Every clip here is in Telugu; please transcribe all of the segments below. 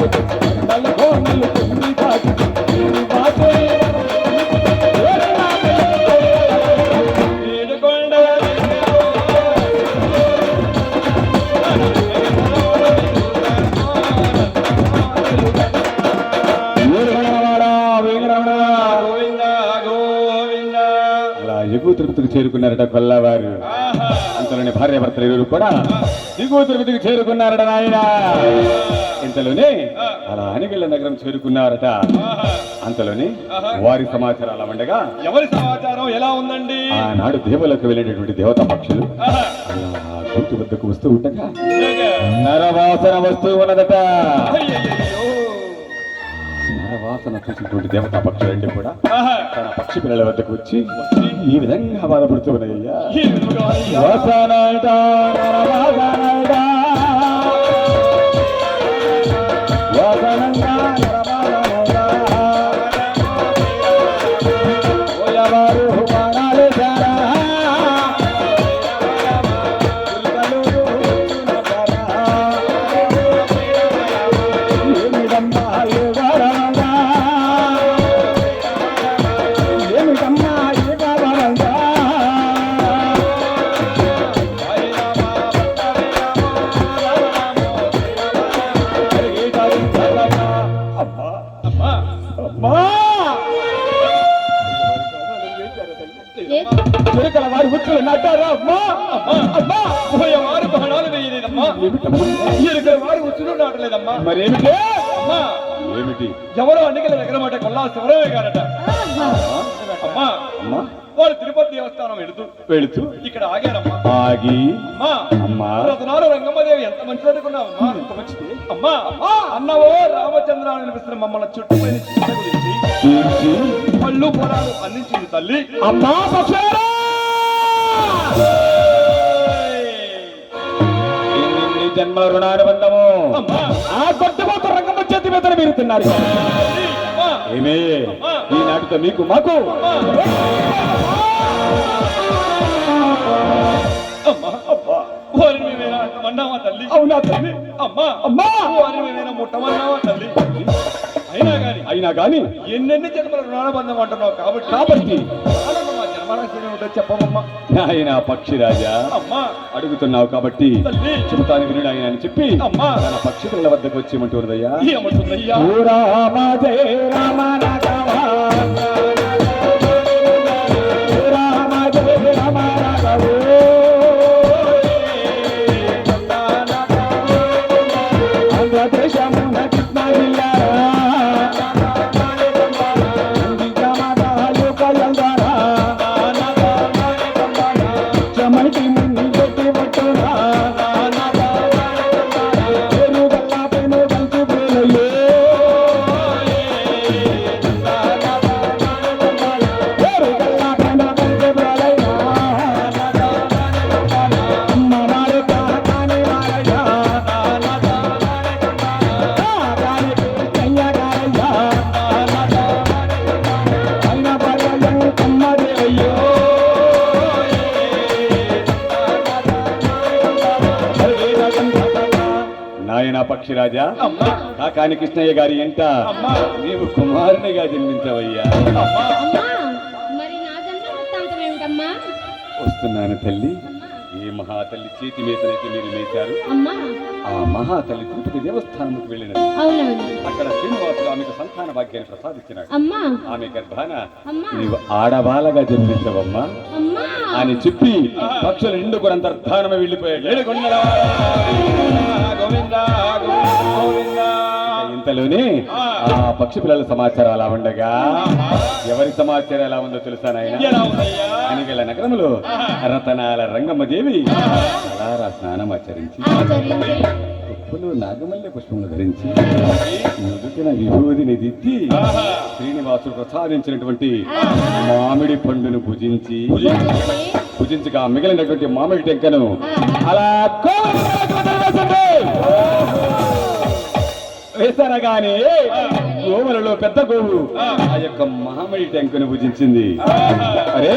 Thank you. చేరుకున్నారట కొల్లవారు. అంతలోనే భార్య భర్తలు ఇరువురు కూడా దిగువ తిరుపతికి చేరుకున్నారట నాయన. ఇంతలోనే అలా అనిగిళ్ళ నగరం చేరుకున్నారట. అంతలోనే వారి సమాచారాలు ఉండగా ఎవరి సమాచారం? ఎలా ఉందండి? ఆనాడు దేవులకు వెళ్ళేటటువంటి దేవతా పక్షులు. అలా గౌతి వద్దకు వస్తూ ఉండగా. నరవాసన వస్తూ ఉన్నదట. నరవాసన చూసినటువంటి దేవతా పక్షులన్నీ కూడా. తన పక్షి పిల్లల వద్దకు వచ్చి ఈ విధంగా బాధపడుతూ వారు ఉచ్చులు నాటలేదమ్మా. మరేమిటి? అమ్మా ఏమిటి? ఎవరో అన్నికల దగ్గర మాట కొల్లా శివరామే గారట. అమ్మా అమ్మా. వారు తిరుపతి దేవస్థానం వెళుతూ వెళుతూ ఇక్కడ ఆగారమ్మా ఆగి అమ్మా అమ్మా. రతనాలు రంగమ్మదేవి ఎంత మంచిది అనుకున్నావమ్మా ఎంత మంచిది? అమ్మా. అన్నవో రామచంద్ర అని అనిపిస్తున్న మమ్మల్ని చుట్టుపైన గురించి పళ్ళు పొలాలు అందించింది తల్లి. అమ్మా జన్మ రుణానుబంధము. ఆ కొట్టుకోత రంగమ్మ చేతి మీద మీరుతున్నారు తల్లి, అమ్మా. ఏమే? ఈ నాటితో మీకు మాకు. తల్లి? అవునా తల్లి? అమ్మా. అమ్మా. వారిని మేమేనా ముట్టమన్నావా తల్లి? అయినా గాని అయినా గాని ఎన్నెన్ని జన్మల రుణానుబంధం అంటున్నావు కాబట్టి? కాబట్టి ఆనందం మా జన్మరాశి ఏమిటో చెప్పమమ్మా ఆయన పక్షిరాజా అమ్మా. అడుగుతున్నావు కాబట్టి చెబుతాను వినుడు ఆయన అని చెప్పి అమ్మా. తన పక్షి పిల్లల వద్దకు వచ్చి ఏమంటున్నదయ్యా ఏమంటుందయ్యా? ఓ రామ జయ రామ నాయన పక్షిరాజా? అమ్మా. కాకాని కృష్ణయ్య గారి ఎంట. నీవు కుమారునిగా జన్మించవయ్యా. వస్తున్నాను తల్లి. అమ్మా. మహాతల్లి చేతి మీదనైతే మీరు మేచారు అమ్మా. ఆ మహాతల్లి తిరుపతి దేవస్థానంకి వెళ్ళినది. అవునవును. అక్కడ శ్రీనివాసుడు ఆమెకు సంతాన భాగ్యాన్ని ప్రసాదించినాడు. అమ్మా. ఆమె గర్భాన అమ్మా. నీవు ఆడబాలగా జన్మించవమ్మా. అమ్మా. అని చెప్పి పక్షులు నిండుకుని అంతర్ధానమే వెళ్ళిపోయాడు ఇంతలోనే ఆ. పక్షి పిల్లల సమాచారం అలా ఉండగా ఎవరి సమాచారం ఎలా ఉందో తెలుసా నాయన? అనిగల నగరములో రతనాల రంగమ్మదేవి అలారా స్నానం ఆచరించి ఉప్పులు నాగమల్లె పుష్పములు ధరించి నుదుటిన విభూదిని దిద్ది శ్రీనివాసుడు ప్రసాదించినటువంటి మామిడి పండును భుజించి భుజించగా మిగిలినటువంటి మామిడి టెంకను అలా వేసరగానే గోవులలో పెద్ద గోవు. ఆ. యొక్క మామిడి టెంకను భుజించింది అరే!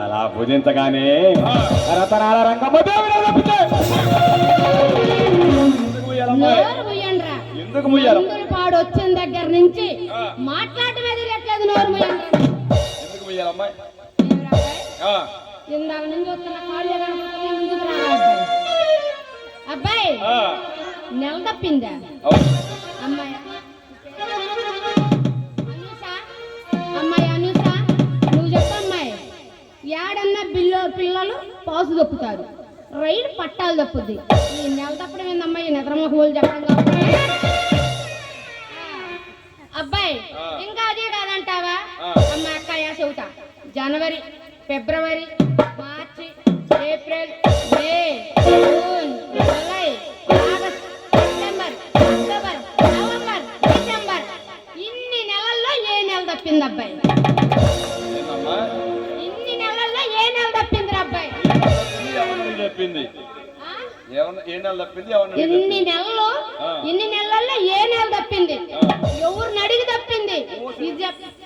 అలా భుజించగానే రతనాల ఎందుకు ముయ్యాలి? పాడు వచ్చిన దగ్గర నుంచి మాట్లాడటమే తెలియట్లేదు నోరు ఎందుకు ముయ్యాలమ్మా? ఇందాక నుంచి వస్తున్న కాళ్ళు ముందుకు అబ్బాయి నెల తప్పిందా. అమ్మాయి? అమ్మాయి అనూష? నువ్వు చెప్పు అమ్మాయి. ఏడన్నా బిల్లు పిల్లలు పాసు తప్పుతారు రైలు పట్టాలు తప్పుద్ది ఈ నెల తప్పడం ఏందమ్మాయి? నిద్రమోహ వాళ్ళు చెప్పడం కాకుండా. అబ్బాయి ఇంకా అదే కాదంటావా? అమ్మాయి అక్కయ్య చెబుతా. జనవరి ఫిబ్రవరి మార్చి ఏప్రిల్ ఎవరు- ఏ నెల తప్పింది ఎవరు చెప్పింది? నెలలు ఆ. ఇన్ని నెలల్లో ఏ నెల తప్పింది? ఎవరిని అడిగి తప్పింది?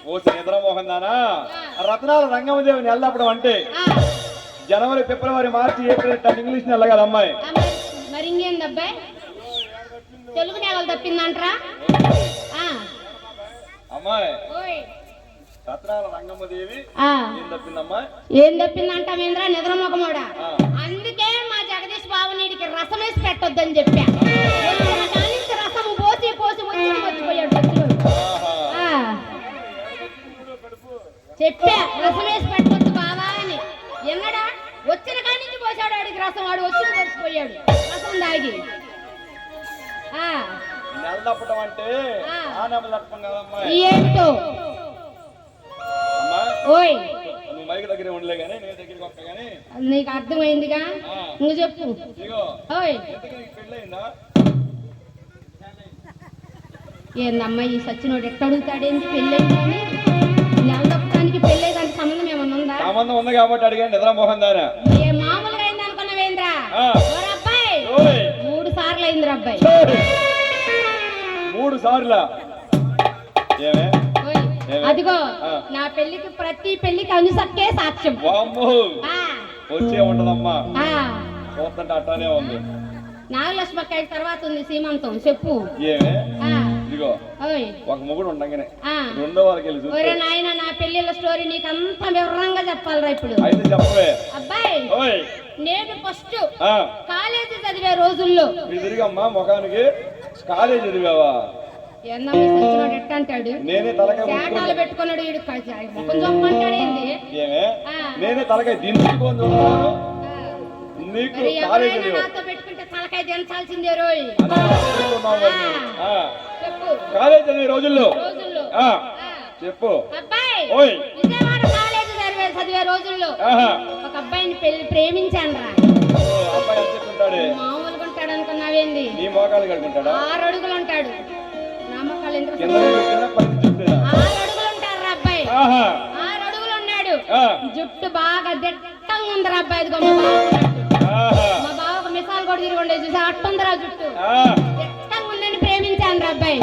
ఓసి నిద్రమోహన్ దానా రత్నాల రంగమదేవి నెలప్పుడు అంటే ఆ, జనవరి ఫిబ్రవరి మార్చి ఏప్రిల్ ఇంగ్లీష్ నెల కదా అమ్మాయి. మరి- ఇంకేంది అబ్బాయి? తెలుగు నెలలు తప్పిందంటరా? అమ్మాయి. ఏం తప్పిందంటావేంద్రా నిద్రమొఖమోడా. అందుకే నీడికి రసం వేసి పెట్టొద్దని చెప్పా. కానించి రసం పోసి పోసి వచ్చి. ఆహా. ఆ. చెప్పా రసం వేసి పెట్టొద్దు బావా అని. ఎన్నడా? వచ్చిన కాడి నుంచి పోసాడు వాడికి రసం వాడు వచ్చి మర్చిపోయాడు. రసం దాగి. ఆ. నెల తప్పటం అంటే ఆ. ఆ నెల తప్పం కదమ్మాయి ఏంటో ఓయ్. మైక్ దగ్గరే ఉండలే కానీ నేను దగ్గరికి వస్తా కానీ నీకు అర్థమైందిగా? నువ్వు చెప్పు. ఇగో ఓయ్. ఏందమ్మా ఈ సచ్చినోడు ఎట్ట అడుగుతాడేంటి పెళ్ళైందని నెల తప్పడానికి పెళ్ళేదానికి సంబంధం ఏమన్నా ఉందా? సంబంధం ఉంది కాబట్టి అడిగాను నిద్రమోహన్ దానా. ఏ మామూలుగా అయింది అనుకున్నావేంద్రా అబ్బాయి? మూడు సార్లు అయిందిరా అబ్బాయి. మూడు సార్లా? ఏమే? అదిగో. నా పెళ్ళికి ప్రతి పెళ్ళికి అనుసక్కే సాక్ష్యం. వచ్చే ఉండదమ్మా. చూస్తుంటే ఉంది. తర్వాత ఉంది సీమంతం చెప్పు. ఇదిగో ఒక మొగుడు ఉండగానే. రెండో వారికి ఒరే నాయన నా పెళ్ళిళ్ళ స్టోరీ నీకు అంత వివరంగా చెప్పాలిరా ఇప్పుడు. అబ్బాయి నేను ఫస్ట్ కాలేజీ చదివే రోజుల్లో తిరిగమ్మా ముఖానికి. కాలేజ్ చదివావా? శాటాలు పెట్టుకున్నాడు వీడు. ముఖం ఏంది. నేనే తలకాయ దించుకొని నీకు నాతో పెట్టుకుంటే తలకాయ దించాల్సిందే రోయ్. చెప్పు. కాలేజ్ రోజుల్లో. చెప్పు. అబ్బాయి ఓయ్. విజయవాడ కాలేజీ చదివే రోజుల్లో ఒక అబ్బాయిని పెళ్ళి ప్రేమించాను రా మామూలుగా ఉంటాడు అనుకున్నావేంది? ఆరు అడుగులు ఉంటాడు. జుట్టు బాగా దిట్టంగా ఉందిరా అబ్బాయి ఇదిగో మా బావ. ఒక మిసాల్ కూడా తిరిగి చూసి అట్టుందిరా జుట్టు. దిట్టంగా ఉందని ప్రేమించాను రా అబ్బాయి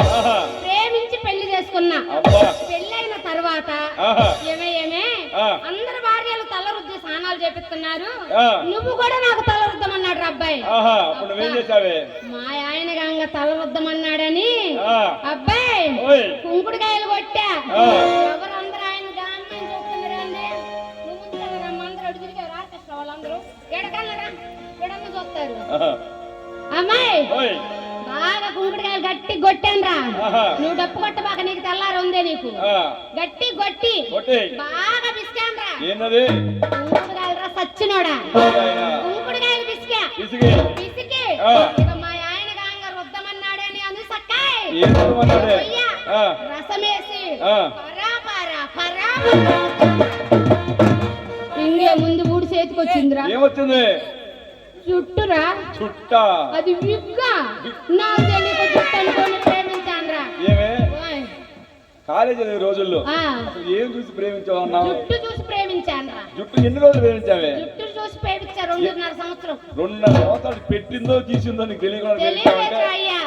ప్రేమించి పెళ్ళి చేసుకున్నా. పెళ్ళైన తర్వాత ఏమే ఏమే. అందరు భార్యలు తల రుద్ది స్నానాలు చేపిస్తున్నారు. నువ్వు కూడా నాకు తల రుద్దమన్నాడు రా అబ్బాయి మా గంగ తల రుద్దమన్నాడని అబ్బాయి కుంకుడుకాయలు కొట్టా. ఆ. ఎవరు అందరూ ఆయన నువ్వు. అమ్మాయి బాగా కుంకుడుకాయలు గట్టి కొట్టానురా. నువ్వు డప్పు కొట్టబాక నీకు తెల్లారు ఉందే నీకు. గట్టి కొట్టి బాగా పిసికానురా కుంకుడుకాయలు రా సచ్చినోడా. కుంకుడుకాయలు? పిసికా. పిసికి. రసమేసి. ముందు మూడు చేతికి వచ్చిందిరా. ఏమొచ్చింది? చుట్టురా. చుట్ట? అది విగ్గా. నాకు తెలియక చుట్టు అనుకొని ప్రేమించానురా. ఏమే. కాలేజీ రోజుల్లో. అసలు ఏం చూసి ప్రేమించావు అన్నావు? జుట్టు చూసి ప్రేమించానురా. జుట్టు ఎన్ని రోజులు ప్రేమించావే? జుట్టు చూసి ప్రేమించా రెండున్నర సంవత్సరం. రెండున్నర సంవత్సరాలు పెట్టిందో తీసిందో నీకు తెలియకుండా అయ్యా.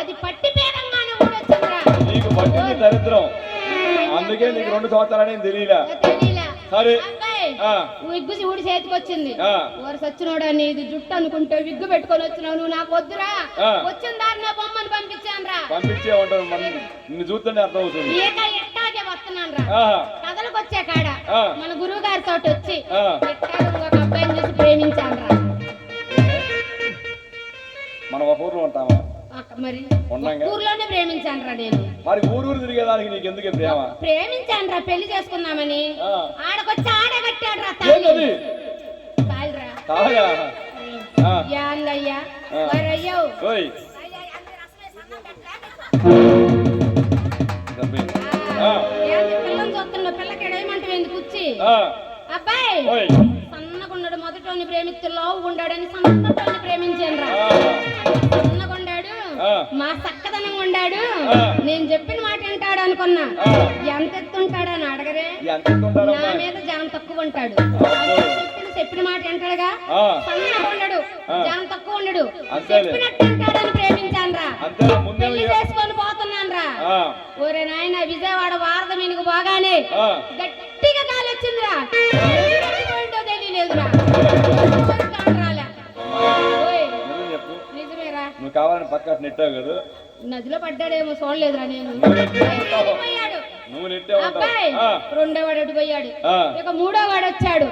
అది పట్టి పేరంగానే ఊడొచ్చిందిరా. నీకు పట్టింది దరిద్రం. అందుకే నీకు రెండు సంవత్సరాలు తెలియలా? తెలియలే? సరే. విగ్గు చేతికి వచ్చింది. ఓరు సచ్చినోడా ఇది జుట్టు అనుకుంటే విగ్గు పెట్టుకొని వచ్చినావు నువ్వు నాకు వద్దురా. వచ్చిన దారిలో బొమ్మను పంపించాను రా పంపించే ఉంటాను మన నిన్ను చూస్తేనే అర్థం అవుతుంది ఎట్టాగే వస్తున్నాను రా ఆహా. కథలకు వచ్చే కాడ. మన గురువు గారితో వచ్చి అబ్బాయిని చూసి ప్రేమించాను రా మనం ఒక ఊర్లో ఉంటామా? మరి. ఊర్లోనే ప్రేమించాను రా నేను. మరి ఊరు ఊరు తిరిగేదానికి నీకు ఎందుకే ప్రేమ? ప్రేమించాను రా పెళ్ళి చేసుకుందామని. ఆ. ఆడకొచ్చి ఆడే కట్టాడు రా. వరయ్యో. ఓయ్. ఆ. ఏంది పిల్లని చూస్తున్నా పిల్లకి ఏమంటే ఎందుకు ఆ. అబ్బాయి. మొదటోని ప్రేమిస్తే లావు ఉండాడని సన్నటోని ప్రేమించాను రా ఆ. సన్నగుండాడు ఆ. మా చక్కదనం ఉండాడు. నేను చెప్పిన మాట వింటాడు అనుకున్నా. ఎంత ఎత్తుంటాడని అడగరే ఎంత ఉంటారమ్మా నా మీద జనం తక్కువ ఉంటాడు. చెప్పిన మాట. సన్నగా ఉండడు. జనం తక్కువ ఉండడు. చెప్పినట్టు ప్రేమించాను రా పెళ్ళి చేసుకొని పోతున్నాను రా. ఒరే నాయన విజయవాడ వారద మీనుకు బాగానే. గట్టిగా గాలి వచ్చిందిరా తెలియలేదురా నువ్వు కావాలని పక్క నెట్టావు కదా నదిలో పడ్డాడేమో చూడలేదురా నేను నువ్వు నెట్టే ఉంటావు వెళ్ళిపోయాడు. నువ్వు నెట్టే ఉంటావు అబ్బాయి ఆ. రెండో వాడు ఆ. ఇక మూడో వాడు వచ్చాడు.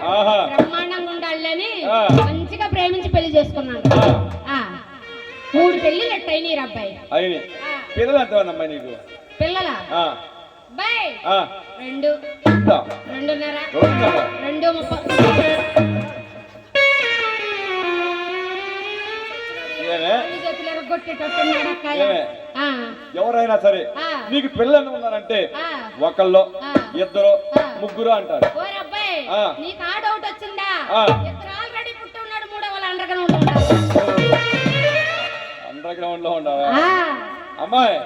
బ్రహ్మాండంగా ఉండాలని. మంచిగా ప్రేమించి పెళ్ళి చేసుకున్నాను. మూడు పెళ్ళి అయినాయి అబ్బాయి అయినాయి ఆ. పిల్లలు ఎంతమంది నీకు పిల్లల. అబ్బాయి. రెండు రెండున్నర. రెండు ముప్పై ఎవరైనా సరే. నీకు పిల్లలు ఉన్నారంటే. ఒకళ్ళు. ఇద్దరు. ముగ్గురు అంటారు. అండర్ గ్రౌండ్లో ఉండవా ఆ, అమ్మాయి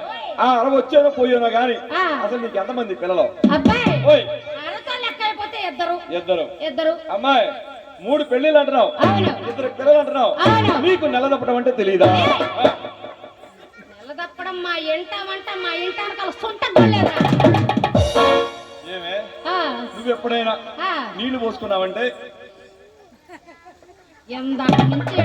ఆ అలా వచ్చానో పోయానో గాని ఆ. అసలు నీకు ఎంతమంది పిల్లలు? ఇద్దరు. ఇద్దరు. ఇద్దరు. అమ్మాయి మూడు పెళ్ళిళ్ళు అంటున్నావు. ఇద్దరు పిల్లలు అంటున్నావు. అవును. నీకు నెల తప్పడం అంటే తెలియదా నెలదప్పడం మా మా ఏమే? నువ్వు ఎప్పుడైనా నీళ్ళు పోసుకున్నావంటే? ఎందాక నుంచి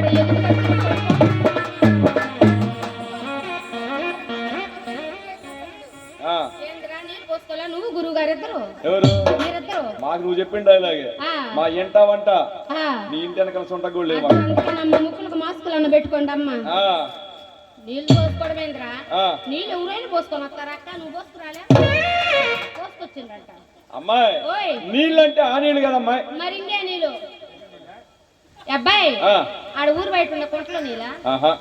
ఏందిరా నీళ్ళు పోసుకోలే నువ్వు గురువు గారు ఇద్దరు ఎవరు? మీరిద్దరు? మాకు నువ్వు చెప్పిన డైలాగే మా ఎంట వంట. నీ ఇంటి వెనకాల కూడా అందుకేనమ్మ ముక్కులకు మాస్కులు అన్న పెట్టుకోండి అమ్మ. ఆ. నీళ్ళు పోసుకోవడమేంద్రా? ఆ. నీళ్ళు ఎవరైనా పోసుకొని వస్తారా అక్క? నువ్వు పోసుకురాలే. పోసుకొచ్చిండ్రంట. అమ్మాయి ఓయ్. నీళ్ళంటే ఆ నీళ్ళు కదమ్మాయి. మరి ఇంకే నీళ్ళు? అబ్బాయి ఆడ ఊరు బయట ఉన్న కుంటలో నీళ్ళ? ఆహా.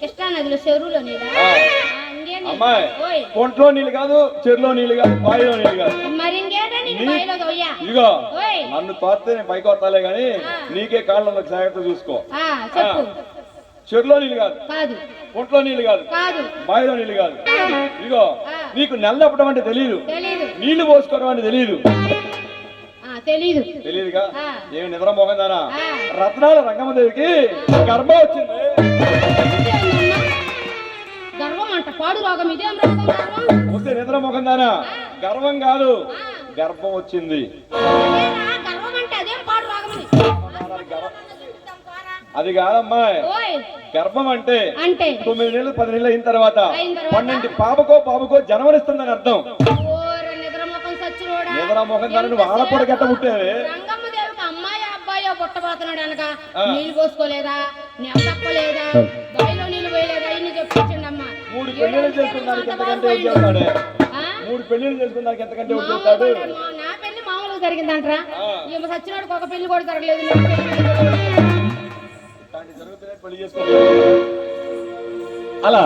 కృష్ణా నదిలో చెరువులో నీళ్ళ? అమ్మాయి. కొంట్లో నీళ్ళు కాదు చెరులో నీళ్ళు కాదు బావిలో నీళ్ళు కాదు. బాయిలో ఓయ్. నన్ను తోస్తే నేను పైకి వస్తాలే గాని. నీకే కాళ్ళలో జాగ్రత్త చూసుకో. చెరులో నీళ్ళు కాదు. కాదు. కొంట్లో నీళ్ళు కాదు. కాదు. బావిలో నీళ్ళు కాదు. ఆ. నీకు నెల తప్పడం అంటే తెలియదు నీళ్ళు పోసుకోవడం అంటే తెలియదు తెలీదు. తెలియదుగా. ఏమి నిద్ర మోగందానా. రత్నాల రంగమ్మదేవికి గర్భం వచ్చింది. అంట పాడు రోగం ఇదేం రోగం గర్వం నిద్ర కాదు. గర్భం వచ్చింది. అదేం ఓయ్. గర్భం అంటే అంటే? తొమ్మిది నెలలు పది నెలలు అయిన తర్వాత? పన్నెండు పాపకో బాబుకో జన్మనిస్తుందని అర్థం. ఓర నిద్రముఖం సచ్చినోడా? నిద్ర మొహం దాన్ని నువ్వు ఆడపొడ గట్ట పుట్టావే రంగమ్మ దేవికి అమ్మాయి అబ్బాయో పుట్టబోతున్నాడు అనక నీళ్ళు పోసుకోలేదా? నీళ్ళు పోయలేదా? మూడు పెళ్ళిళ్ళు చేసుకున్నానికి ఎంతకంటే ఏం చెబుతాడే మూడు పెళ్ళిళ్ళు చేసుకున్నానికి ఎంతకంటే ఏం చెబుతాడు నా పెళ్ళి మామూలుగా జరిగిందంటరా. ఈమె సచ్చినోడికి ఒక పెళ్ళి కూడా జరగలేదు. పెళ్ళి అలా.